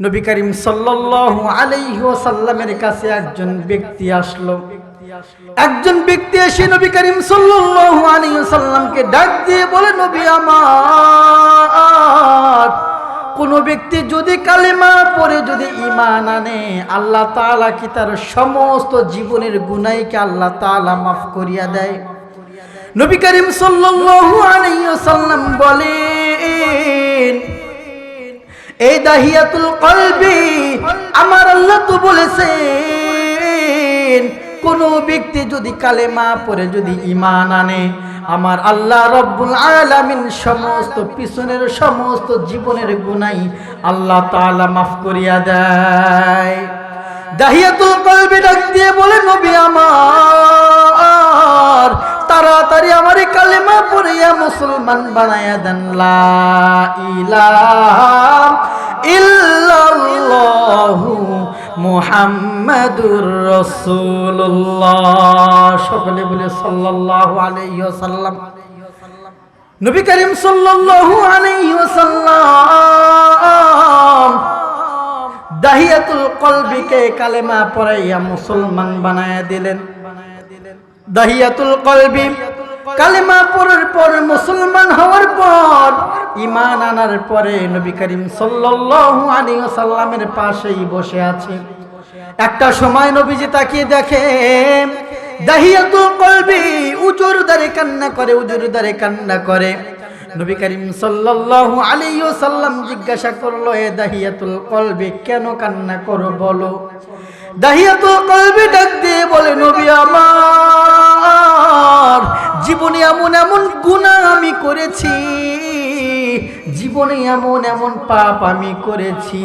নবী করিম সাল্লাল্লাহু আলাইহি ওয়াসাল্লামের কাছে একজন ব্যক্তি আসলো। একজন ব্যক্তি এসে নবী করিম সাল্লাল্লাহু আলাইহি ওয়াসাল্লামকে ডাক দিয়ে বলে, নবী আমার, কোন ব্যক্তি যদি কালেমা পড়ে, যদি ইমান আনে, আল্লাহ তাআলা কি তার সমস্ত জীবনের গুনাইকে আল্লাহ তাআলা মাফ করিয়া দেয়? নবী করিম সাল্লাল্লাহু আলাইহি ওয়াসাল্লাম বলেন এই দাহিয়াতুল কলবি আমার আল্লাহ তো বলেছেন, কোন ব্যক্তি যদি কালে কালেমা পড়ে যদি ইমান আনে, আমার আল্লাহ রব্বুল আলামিন সমস্ত পিছনের সমস্ত জীবনের গুনাই আল্লাহ তাআলা মাফ করিয়া দেয়। দাহিয়াতুল কলবি ডাক দিয়ে বলে, নবী আমার তাড়াতাড়ি আমার কালেমা পড়িয়া মুসলমান বানায়া দেন, লা ইলাহা ইল্লাল্লাহু মুহাম্মাদুর রাসূলুল্লাহ। সকলে বলে সাল্লাল্লাহু আলাইহি ওয়াসাল্লাম। নবী করিম সাল্লাল্লাহু আলাইহি ওয়াসাল্লাম দাহিয়াতুল কলবিকে কালেমা পড়াইয়া মুসলমান বানায়া দিলেন। দাহিয়াতুল কলবি। কালেমা পড়ার পর মুসলমান হওয়ার পর ইমান আনার পরে নবী করিম সাল্লাল্লাহু আলাইহি পাশেই বসে আছে। একটা সময় নবীজি তাকিয়ে দেখে দাহিয়াতুল কলবি উজুর দারে কান্না করে, উজুর দারে কান্না করে। নবী করিম সাল্লাল্লাহু আলাইহি ওয়াসাল্লাম জিজ্ঞাসা করল, এ দাহিয়াতুল কলবি কেন কান্না করো বলো? দাহিয়াতুল কলবি ডাক দিয়ে বলে, নবী আমার, জীবনে এমন এমন গুণা আমি করেছি, জীবনে এমন এমন পাপ আমি করেছি,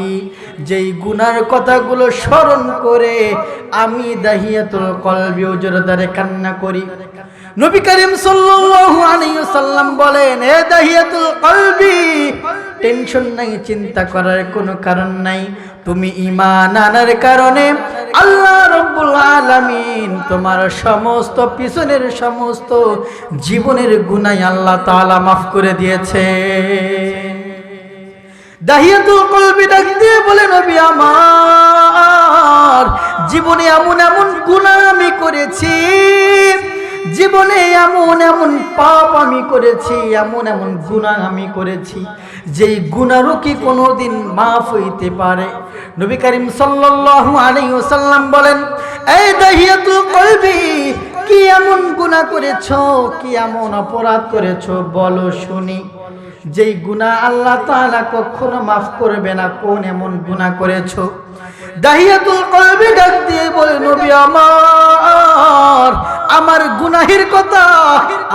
যেই গুনার কথাগুলো স্মরণ করে আমি দাহিয়াতুল কলবি ওজরদারে কান্না করি। নবী করিম সাল্লাল্লাহু আলাইহি ওয়াসাল্লাম বলেন, এ দাহিয়াতুল কলবি, টেনশন নাই, চিন্তা করার কোনো কারণ নাই। তুমি ঈমান আনার কারণে আল্লাহ রব্বুল আলামিন তোমার সমস্ত পিছনের সমস্ত জীবনের গুনাহ আল্লাহ তাআলা মাফ করে দিয়েছে দাহিয়াতুল কলবি ডাক দিয়ে বলে, নবী আমার, জীবনে এমন এমন গুনাহ আমি করেছি জীবনে এমন এমন পাপ আমি করেছি, এমন এমন গুনাহ আমি করেছি, যেই গুনারও কি কোনোদিন মাফ হইতে পারে? নবী করিম সাল্লাল্লাহু আলাইহি ওয়াসাল্লাম বলেন, এই দাহিয়াতুল কলবি, কি এমন গুনাহ করেছ, কি এমন অপরাধ করেছ, বলো শুনি। যেই গুনাহ আল্লাহ তাআলা কখনো মাফ করবে না, কোন এমন গুনাহ করেছ? দাহিয়াতুল কলবি ডাক দিয়ে বলে, নবী আমার গুনাহের কথা।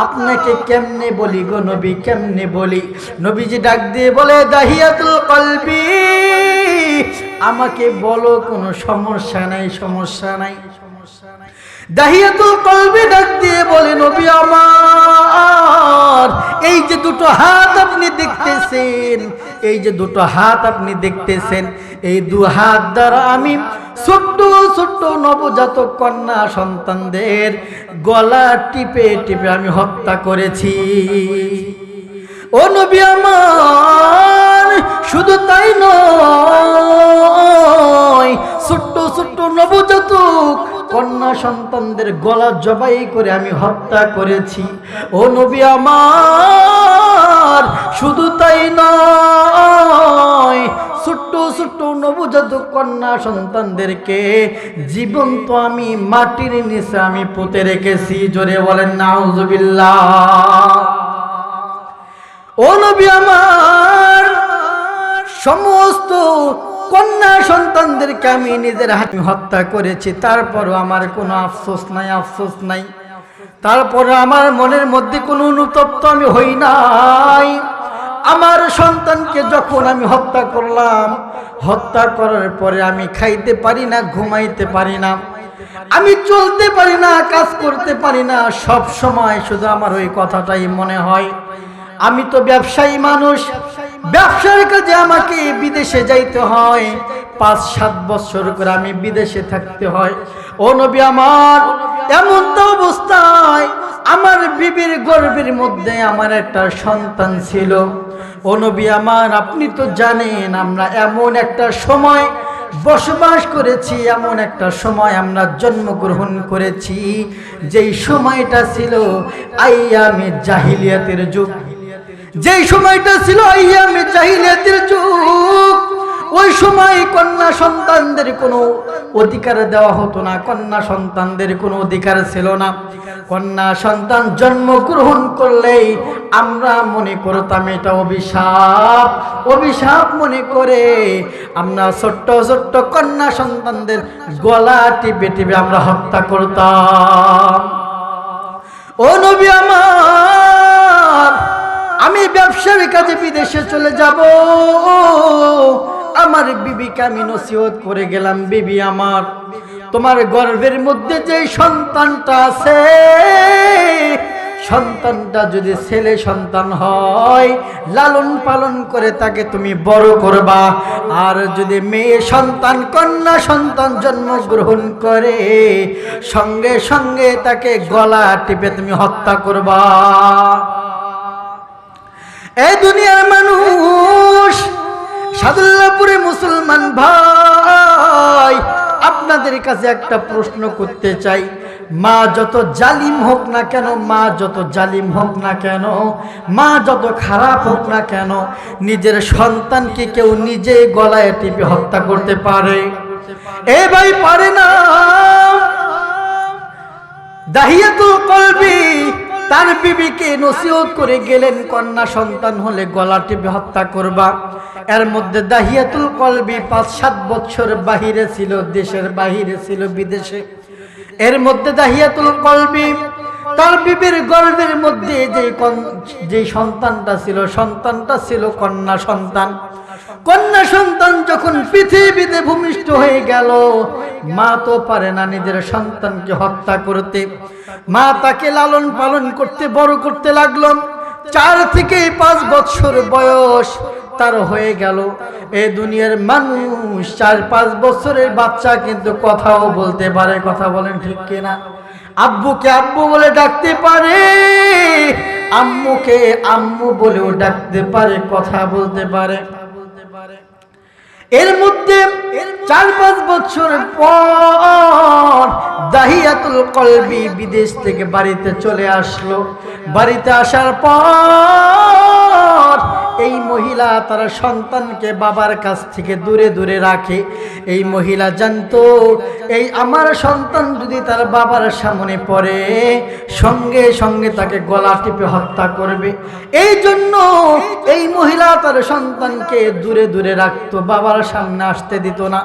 আপনাকে কেমনে বলি গো নবী, কেমনে বলি? নবীজি ডাক দিয়ে বলে, দাহিয়াতুল কলবি, আমাকে বলো, কোনো সমস্যা নাই সমস্যা নাই। দাহিয়াতুল কলবি ডাক দিয়ে বলে, নবী আমার, এই যে দুটো হাত আপনি দেখতেছেন, এই যে দুটো হাত আপনি দেখতেছেন, এই দু হাত দ্বারা আমি ছোট্ট ছোট্ট নবজাতক কন্যা সন্তানদের গলা টিপে টিপে আমি হত্যা করেছি। ও নবী আমার, শুধু তাই নয়, ছোট্ট ছোট্ট নবজাতক কন্যা সন্তানদের গলা জবাই করে আমি হত্যা করেছি। ও নবী আমার, শুধু তাই নয় ছোট্ট ছোট্ট নবজাতক কন্যা সন্তানদেরকে জীবন্ত আমি মাটির নিচে আমি পুঁতে রেখেছি। জোরে বলেন, নাউজুবিল্লাহ। ও নবী আমার, সমস্ত কন্যা সন্তানদেরকে আমি নিজের হাতে হত্যা করেছি। তারপরও আমার কোনো আফসোস নাই আফসোস নাই। তারপর আমার মনের মধ্যে কোনো অনুতপ্ত আমি হই নাই। আমার সন্তানকে যখন আমি হত্যা করলাম, হত্যা করার পরে আমি খাইতে পারি না, ঘুমাইতে পারি না, আমি চলতে পারি না, কাজ করতে পারি না, সব সময় শুধু আমার ওই কথাটাই মনে হয়। আমি তো ব্যবসায়ী মানুষ ব্যবসার কাজে আমাকে বিদেশে যাইতে হয়। পাঁচ, সাত বছর করে আমি বিদেশে থাকতে হয়। ও নবী আমার, এমন তো অবস্থায় আমার বিবির গর্বের মধ্যে আমার একটা সন্তান ছিল। ও নবী আমার, আপনি তো জানেন আমরা এমন একটা সময় বসবাস করেছি, এমন একটা সময় আমরা জন্মগ্রহণ করেছি। যেই সময়টা ছিল আইয়ামে জাহিলিয়াতের যুগ। যেই সময়টা ছিল ওই সময় কন্যা সন্তানদের কোনো অধিকার দেওয়া হতো না, কন্যা সন্তানদের কোনো অধিকার ছিল না। কন্যা সন্তান জন্মগ্রহণ করলেই আমরা মনে করতাম এটা অভিশাপ। অভিশাপ মনে করে আমরা ছোট্ট ছোট্ট কন্যা সন্তানদের গলা টিপে টিপে আমরা হত্যা করতাম। ও নবী আমার আমি ব্যবসার কাজে বিদেশে চলে যাব। আমার বিবিকে আমি নসিহত করে গেলাম, বিবি আমার। তোমার গর্ভের মধ্যে যে সন্তানটা আছে, সন্তানটা যদি ছেলে সন্তান হয়, লালন পালন করে তাকে তুমি বড় করবা। আর যদি মেয়ে সন্তান, কন্যা সন্তান জন্মগ্রহণ করে, সঙ্গে সঙ্গে তাকে গলা টিপে তুমি হত্যা করবা। এই দুনিয়ার মানুষ, সাদুল্লাপুরে মুসলমান ভাই, আপনাদের কাছে একটা প্রশ্ন করতে চাই। মা যত জালিম হোক না কেন, মা যত জালিম হোক না কেন, মা যত খারাপ হোক না কেন, নিজের সন্তানকে কেউ নিজে গলায় টিপে হত্যা করতে পারে। এ ভাই পারে না। দাহিয়াতুল কলবি তার বিবিকে নসিহত করে গেলেন, কন্যা সন্তান হলে গলা টিপে হত্যা করবা। এর মধ্যে দাহিয়াতুল কলবি পাঁচ, সাত বছর বাহিরে ছিল, দেশের বাহিরে ছিল, বিদেশে। এর মধ্যে দাহিয়াতুল কলবি, তার বিবির গর্ভের মধ্যে যে সন্তানটা ছিল সন্তানটা ছিল কন্যা সন্তান। কন্যা সন্তান যখন পৃথিবীতে ভূমিষ্ঠ হয়ে গেল, মা তো পারে না নিজের সন্তানকে হত্যা করতে। মা তাকে লালন পালন করতে বড় করতে লাগল। চার থেকে পাঁচ বছর বয়স তার হয়ে গেল। এ দুনিয়ার মানুষ চার পাঁচ বছরের বাচ্চা কিন্তু কথাও বলতে পারে, কথা বলেন ঠিক কিনা? আব্বুকে আব্বু বলে ডাকতে পারে, আম্মুকে আম্মু বলেও ডাকতে পারে, কথা বলতে পারে। এর মধ্যে চার পাঁচ বছর পর দাহিয়াতুল কলবি বিদেশ থেকে বাড়িতে চলে আসলো। বাড়িতে আসার পর এই মহিলা তার সন্তানকে বাবার কাছ থেকে দূরে দূরে রাখে। এই মহিলা জানতো, এই আমার সন্তান যদি তার বাবার সামনে পড়ে, সঙ্গে সঙ্গে তাকে গলা টিপে হত্যা করবে। এই জন্য এই মহিলা তার সন্তানকে দূরে দূরে রাখতো, বাবার সামনে আসতে দিত না।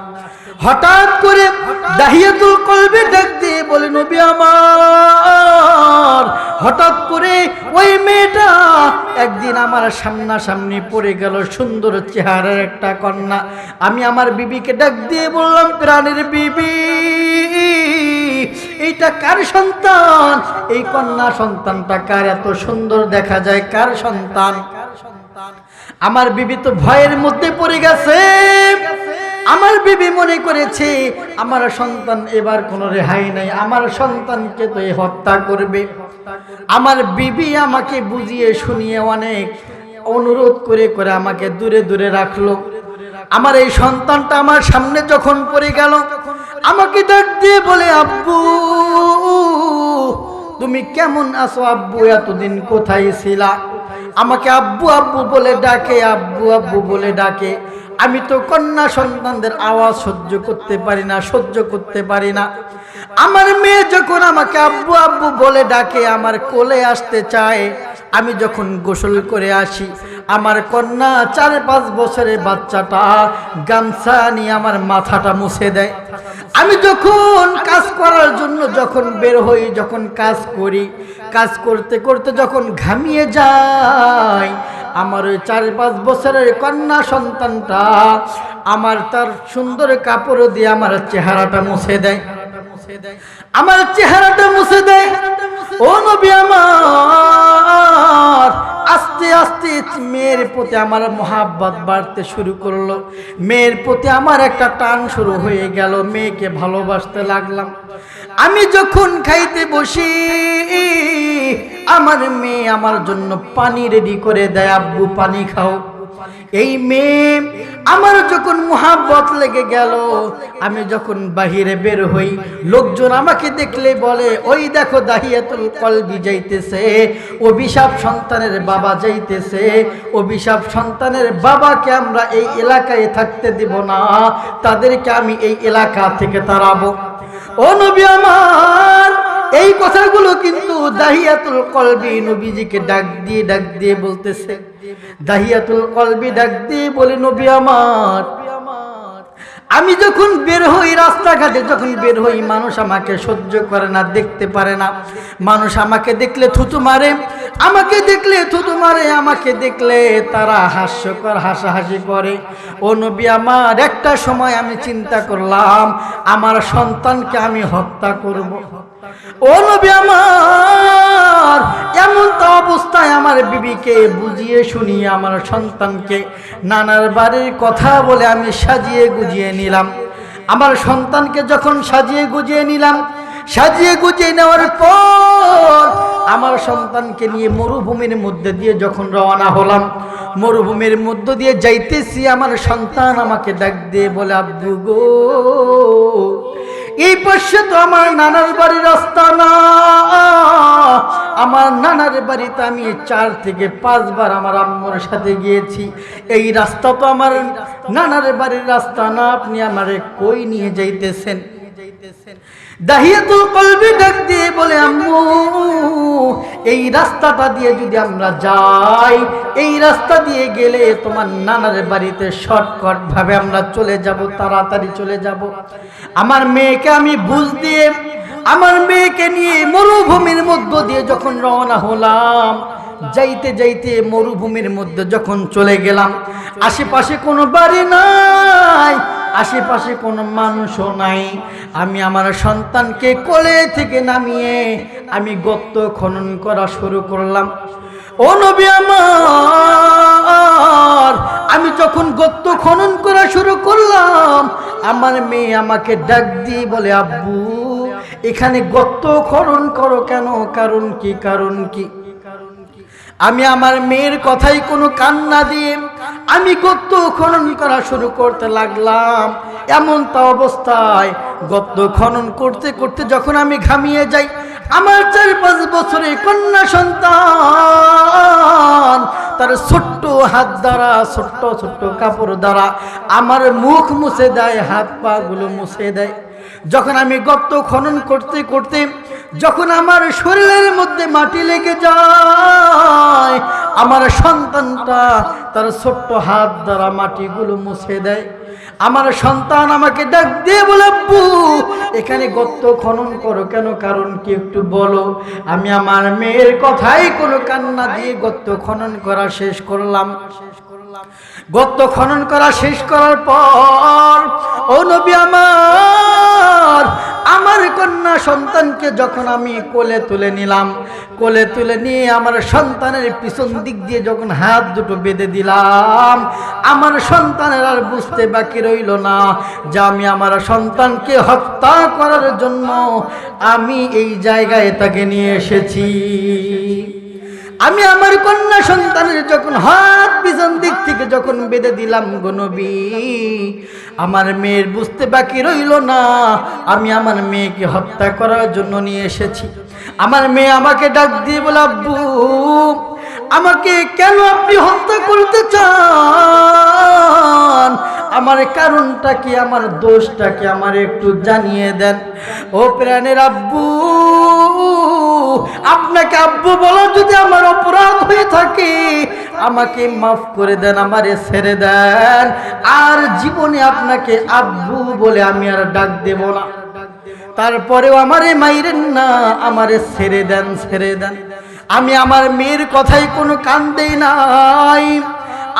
হঠাৎ করে দাহিয়াতুল কলবে ডাক দিয়ে বলে, নবী আমার হঠাৎ করে ওই মেয়েটা একদিন আমার সামনাসামনি পড়ে গেল সুন্দর চেহারার একটা কন্যা। আমি আমার বিবিকে ডাক দিয়ে বললাম, প্রাণের বিবি, এইটা কার সন্তান? এই কন্যা সন্তানটা কার? এত সুন্দর দেখা যায়, কার সন্তান? আমার বিবি তো ভয়ের মধ্যে পড়ে গেছে। আমার বিবি মনে করেছে, আমার সন্তান এবার কোনো রেহাই নাই, আমার সন্তানকে তো এ হত্যা করবে। আমার বিবি আমাকে বুঝিয়ে শুনিয়ে অনেক অনুরোধ করে করে আমাকে দূরে দূরে রাখল। আমার এই সন্তানটা আমার সামনে যখন পড়ে গেল, আমাকে ডাক দিয়ে বলে, আব্বু, তুমি কেমন আছো আব্বু? এতদিন কোথায় ছিলা? আমাকে আব্বু আব্বু বলে ডাকে, আব্বু আব্বু বলে ডাকে। আমি তো কন্যা সন্তানদের আওয়াজ সহ্য করতে পারি না, সহ্য করতে পারি না। আমার মেয়ে যখন আমাকে আব্বু আব্বু বলে ডাকে, আমার কোলে আসতে চায়, আমি যখন গোসল করে আসি, আমার কন্যা চার, পাঁচ বছরের বাচ্চাটা গামছা নিয়ে আমার মাথাটা মুছে দেয়। আমি যখন কাজ করার জন্য যখন বের হই, যখন কাজ করি, কাজ করতে করতে যখন ঘামিয়ে যাই আমার ওই চার পাঁচ বছরের কন্যা সন্তানটা আমার তার সুন্দর কাপড় দিয়ে আমার চেহারাটা মুছে দেয়। আমার চেহারাটা মুছে দেয়। ও নবী আমার, আস্তে আস্তে মেয়ের প্রতি আমার মহাব্বত বাড়তে শুরু করল। মেয়ের প্রতি আমার একটা টান শুরু হয়ে গেল। মেয়েকে ভালোবাসতে লাগলাম। আমি যখন খাইতে বসি, আমার মেয়ে আমার জন্য পানি রেডি করে দেয়, আব্বু, পানি খাও। এই মেয়ে আমার যখন মোহাব্বত লেগে গেল, আমি যখন বাহিরে বের হই, লোকজন আমাকে দেখলে বলে, ওই দেখো দাহিয়াতুল কলবি যাইতেছে, অভিশাপ সন্তানের বাবা যাইতেছে, অভিশাপ সন্তানের বাবাকে আমরা এই এলাকায় থাকতে দিব না, তাদেরকে আমি এই এলাকা থেকে তাড়াবো। ও নবী আমার, এই কথাগুলো কিন্তু দাহিয়াতুল কলবি নবীজিকে ডাক দিয়ে ডাক দিয়ে বলতেছে। দাহিয়াতুল কলবি ডাক দিয়ে বলে, নবী আমার আমি যখন বের হই রাস্তাঘাটে, যখন বের হই, মানুষ আমাকে সহ্য করে না, দেখতে পারে না মানুষ আমাকে দেখলে থুতু মারে, আমাকে দেখলে থুতু মারে, আমাকে দেখলে তারা হাস্যকর হাসাহাসি করে ও নবী, আমার একটা সময় আমি চিন্তা করলাম, আমার সন্তানকে আমি হত্যা করব। ও নবী, আমার এমন তো অবস্থায় আমার বিবিকে বুঝিয়ে শুনিয়ে আমার সন্তানকে নানার বাড়ির কথা বলে আমি সাজিয়ে গুজিয়ে নিলাম। আমার সন্তানকে যখন সাজিয়ে গুজিয়ে নিলাম, সাজিয়ে গুজিয়ে নেওয়ার পর আমার সন্তানকে নিয়ে মরুভূমির মধ্যে দিয়ে যখন রওনা হলাম, মরুভূমির মধ্য দিয়ে যাইতেছি, আমার সন্তান আমাকে ডাক দিয়ে বলে, আব্বু গো এই পাশে তো আমার নানার বাড়ির রাস্তা না। আমার নানার বাড়িতে আমি চার থেকে পাঁচবার আমার আম্মুর সাথে গিয়েছি। এই রাস্তা তো আমার নানার বাড়ির রাস্তা না। আপনি আমারে কই নিয়ে যাইতেছেন? দাহিয়াতুল কলবি ডাক দিয়ে বলে, আম্মু, এই রাস্তাটা দিয়ে যদি আমরা যাই, এই রাস্তা দিয়ে গেলে তোমার নানার বাড়িতে শর্টকাট ভাবে আমরা চলে যাব, তাড়াতাড়ি চলে যাব। আমার মেয়েকে আমি বুঝ দিয়ে, আমার মেয়েকে নিয়ে মরুভূমির মধ্য দিয়ে যখন রওনা হলাম, যাইতে যাইতে মরুভূমির মধ্যে যখন চলে গেলাম, আশেপাশে কোনো বাড়ি নাই আশেপাশে কোনো মানুষও নাই। আমি আমার সন্তানকে কোলে থেকে নামিয়ে আমি গত্ত খনন করা শুরু করলাম। ও নবী আমার, আমি যখন গত্ত খনন করা শুরু করলাম, আমার মেয়ে আমাকে ডাক দিয়ে বলে, আব্বু, এখানে গত্ত খনন করো কেন? কারণ কি? কারণ কি? আমি আমার মেয়ের কথাই কোনো কান্না দিয়ে আমি গত্ত খনন করা শুরু করতে লাগলাম। এমন তা অবস্থায় গত্ত খনন করতে করতে যখন আমি ঘামিয়ে যাই, আমার চার পাঁচ বছরের কন্যা সন্তান, তার ছোট্ট হাত দ্বারা, ছোট্ট ছোট্ট কাপড় দ্বারা আমার মুখ মুছে দেয়, হাত পা গুলো মুছে দেয়। যখন আমি গর্ত খনন করতে করতে যখন আমার শরীরের মধ্যে মাটি লেগে যায়, আমার সন্তানটা তার ছোট্ট হাত দ্বারা মাটিগুলো মুছে দেয়। আমার সন্তান আমাকে ডাক দিয়ে বলে, আব্বু, এখানে গর্ত খনন করো কেন? কারণ কি একটু বলো। আমি আমার মেয়ের কথাই কোনো কান্না দিয়ে গর্ত খনন করা শেষ করলাম। শেষ করলাম গর্ত খনন করা শেষ করার পর, ও নবী আমার আমার কন্যা সন্তানকে যখন আমি কোলে তুলে নিলাম, কোলে তুলে নিয়ে আমার সন্তানের পিছন দিক দিয়ে যখন হাত দুটো বেঁধে দিলাম, আমার সন্তানের আর বুঝতে বাকি রইল না যে আমি আমার সন্তানকে হত্যা করার জন্য আমি এই জায়গায় তাকে নিয়ে এসেছি। আমি আমার কন্যা সন্তানের যখন হাত পিছন দিক থেকে যখন বেঁধে দিলাম গনবী আমার মেয়ের বুঝতে বাকি রইল না। আমি আমার মেয়েকে হত্যা করার জন্য নিয়ে এসেছি। আমার মেয়ে আমাকে ডাক দিয়ে বলে, আব্বু আমাকে কেন আপনি হত্যা করতে চান? আমার কারণটা কি? আমার দোষটা কি? আমার একটু জানিয়ে দেন। ও প্রাণের আব্বু, আপনাকে আব্বু বলো যদি আমার অপরাধ হয়ে থাকে, আমাকে মাফ করে দেন, আমারে ছেড়ে দেন। আর জীবনে আপনাকে আব্বু বলে আমি আর ডাক দেব না। তারপরেও আমারে মাইরেন না, আমারে ছেড়ে দেন ছেড়ে দেন। আমি আমার মেয়ের কথাই কোনো কান দেই নাই।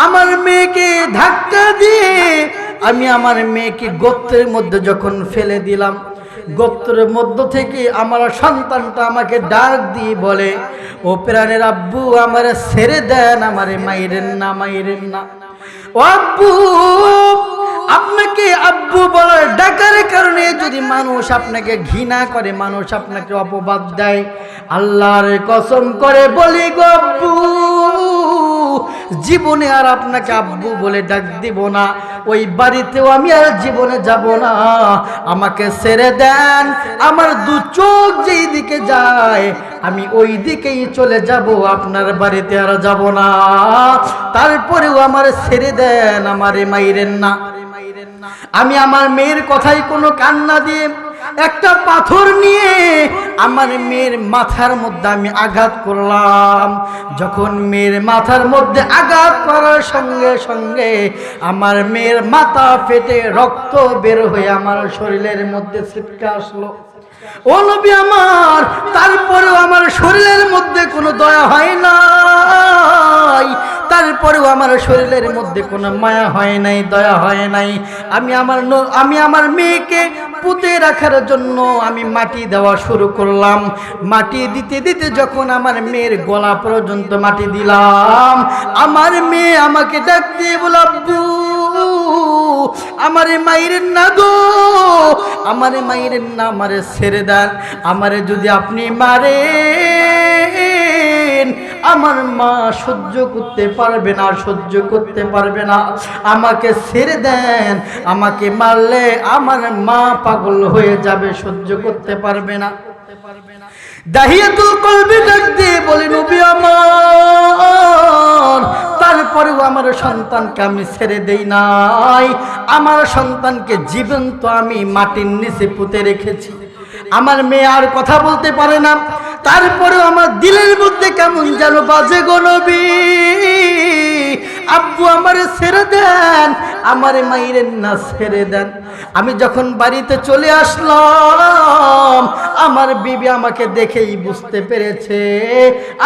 আমার মেয়েকে ধাক্কা দিয়ে আমি আমার মেয়েকে গোত্রের মধ্যে যখন ফেলে দিলাম, গোত্রের মধ্য থেকে আমার সন্তানটা আমাকে ডাক দিয়ে বলে, ও প্রাণের আব্বু, আমারে ছেড়ে দেন, আমারে মাইরেন না মাইরেন না। ও আব্বু আপনাকে আব্বু বলার ডাকার কারণে যদি মানুষ আপনাকে ঘৃণা করে, মানুষ আপনাকে অপবাদ দেয়, আল্লাহর কসম করে বলি গো আব্বু, জীবনে আর আপনাকে আব্বু বলে ডাক দিব না। ওই বাড়িতেও আমি আর জীবনে যাব না। আমাকে ছেড়ে দেন, আমার দু চোখ যেই দিকে যায়, আমি ওই দিকেই চলে যাব, আপনার বাড়িতে আর যাব না। তারপরেও আমার ছেড়ে দেন, আমারে মাইরেন না। আমি আমার মেয়ের কথাই কোনো কান্না দিয়ে একটা পাথর নিয়ে আমার মেয়ের মাথার মধ্যে আমি আঘাত করলাম। যখন মেয়ের মাথার মধ্যে আঘাত করার সঙ্গে সঙ্গে আমার মেয়ের মাথা ফেটে রক্ত বের হয়ে আমার শরীরের মধ্যে ছিটকে আসলো। ও নবী আমার, তারপরেও আমার শরীরের মধ্যে কোনো দয়া হয় নাই। তারপরেও আমার শরীরের মধ্যে কোনো মায়া হয় নাই, দয়া হয় নাই। আমি আমার আমি আমার মেয়েকে পুঁতে রাখার জন্য আমি মাটি দেওয়া শুরু করলাম। মাটি দিতে দিতে যখন আমার মেয়ের গলা পর্যন্ত মাটি দিলাম, আমার মেয়ে আমাকে ডাক দিয়ে আমারে মায়ের না গো, আমারে মায়ের না, আমারে ছেড়ে দেন আমারে যদি আপনি মারেন, আমার মা সহ্য করতে পারবে না, সহ্য করতে পারবে না। আমাকে ছেড়ে দেন, আমাকে মারলে আমার মা পাগল হয়ে যাবে, সহ্য করতে পারবে না করতে পারবে না। দাহিয়াতুল কলবি ডাক দিয়ে বলে, নবী তারপরেও আমার সন্তানকে আমি ছেড়ে দেই নাই। আমার সন্তানকে জীবন্ত আমি মাটির নিচে পুঁতে রেখেছি। আমার মেয়ে আর কথা বলতে পারে না। তারপরেও আমার দিলের মধ্যে কেমন যেন বাজে গো আব্বু আমারে ছেড়ে দেন, আমারে মাইরেন না ছেড়ে দেন। আমি যখন বাড়িতে চলে আসলাম, আমার বিবি আমাকে দেখেই বুঝতে পেরেছে,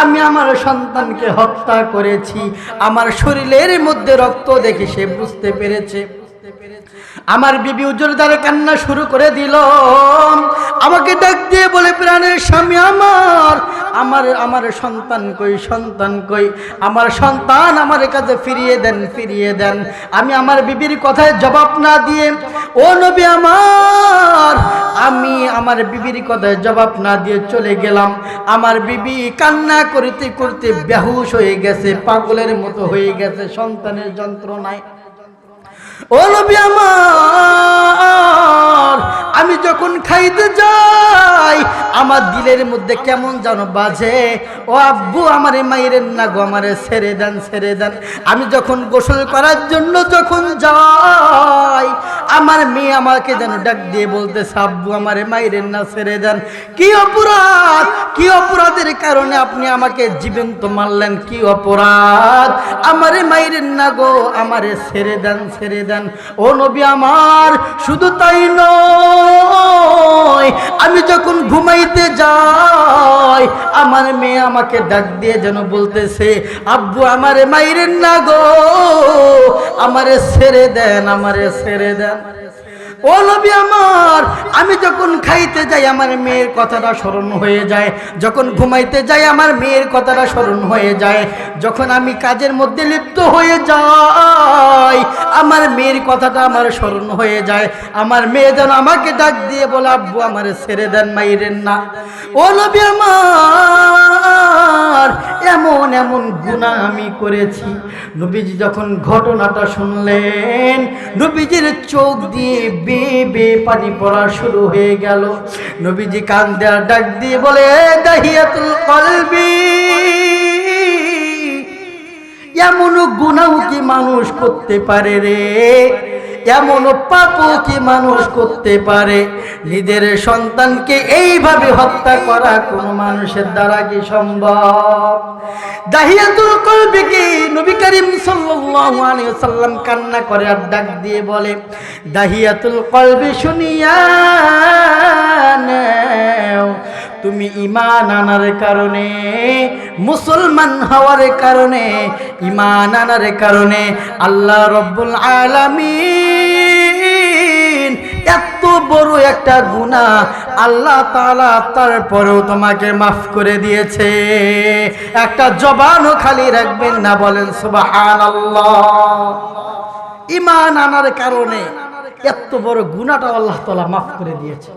আমি আমার সন্তানকে হত্যা করেছি। আমার শরীরের মধ্যে রক্ত দেখে সে বুঝতে পেরেছে। আমার বিবি উজ্জ্বলদারে কান্না শুরু করে দিল। আমাকে ডাক দিয়ে বলে, প্রাণের স্বামী আমার আমার আমার সন্তান কই সন্তান কই? আমার সন্তান আমার কাছে ফিরিয়ে দেন ফিরিয়ে দেন। আমি আমার বিবির কথায় জবাব না দিয়ে, ও নবী আমার, আমি আমার বিবির কথায় জবাব না দিয়ে চলে গেলাম। আমার বিবি কান্না করতে করতে বেহুশ হয়ে গেছে, পাগলের মতো হয়ে গেছে, সন্তানের যন্ত্রণায়। ও নবী আমার। আমি যখন খাইতে যাই, আমার দিলের মধ্যে কেমন যেন বাজে। ও আব্বু, আমারে মাইরেন না গো, আমারে ছেড়ে দেন ছেড়ে দেন। আমি যখন গোসল করার জন্য যখন যাই, আমার মেয়ে আমাকে যেন ডাক দিয়ে বলতেছে, আব্বু, আমারে মাইরেন না, ছেড়ে দেন। কি অপরাধ, কি অপরাধের কারণে আপনি আমাকে জীবন্ত মারলেন? কি অপরাধ? আমারে মাইরেন না গো, আমারে ছেড়ে দেন ছেড়ে দেন। ও নবী আমার, শুধু তাই নয়। আমি যখন ঘুমাইতে যাই, আমার মেয়ে আমাকে ডাক দিয়ে যেন বলতেছে, আব্বু, আমারে মাইরেন না গো, আমারে ছেড়ে দেন, আমারে ছেড়ে দেন। ও নবী আমার, আমি যখন খাইতে যাই, আমার মেয়ের কথাটা স্মরণ হয়ে যায়। যখন ঘুমাইতে যাই, আমার মেয়ের কথাটা স্মরণ হয়ে যায়। যখন আমি কাজের মধ্যে লিপ্ত হয়ে যাই, আমার মেয়ের কথাটা আমার স্মরণ হয়ে যায়। আমার মেয়ে যেন আমাকে ডাক দিয়ে বলে, আব্বু, আমার ছেড়ে দেন মাইরেন না। ও নবী আমার এমন এমন গুণা আমি করেছি। নবীজি যখন ঘটনাটা শুনলেন, নবীজির চোখ দিয়ে বে বে পানি পড়া শুরু হয়ে গেল। নবীজি কান দেওয়ার ডাক দিয়ে বলে দাহিয়াতুল কলবি, এমন গুণাও কি মানুষ করতে পারে রে? এমন পাপও কি মানুষ করতে পারে। নিজের সন্তানকে এইভাবে হত্যা করা কোন মানুষের দ্বারা কি সম্ভব? দাহিয়াতুল কলবি কি নবী করিম সাল্লাল্লাহু আলাইহি কান্না করে আর ডাক দিয়ে বলে, দাহিয়াতুল কলবি শুনিয়া তুমি ইমান আনার কারণে, মুসলমান হওয়ার কারণে ইমান আনার কারণে আল্লাহ রব্বুল আলামিন বড় একটা গুণা আল্লাহ তালা তারপরেও তোমাকে মাফ করে দিয়েছে। একটা জবানও খালি রাখবেন না, বলেন সুবহানাল্লাহ। ইমান আনার কারণে এত বড় গুণাটা আল্লাহ তালা মাফ করে দিয়েছে।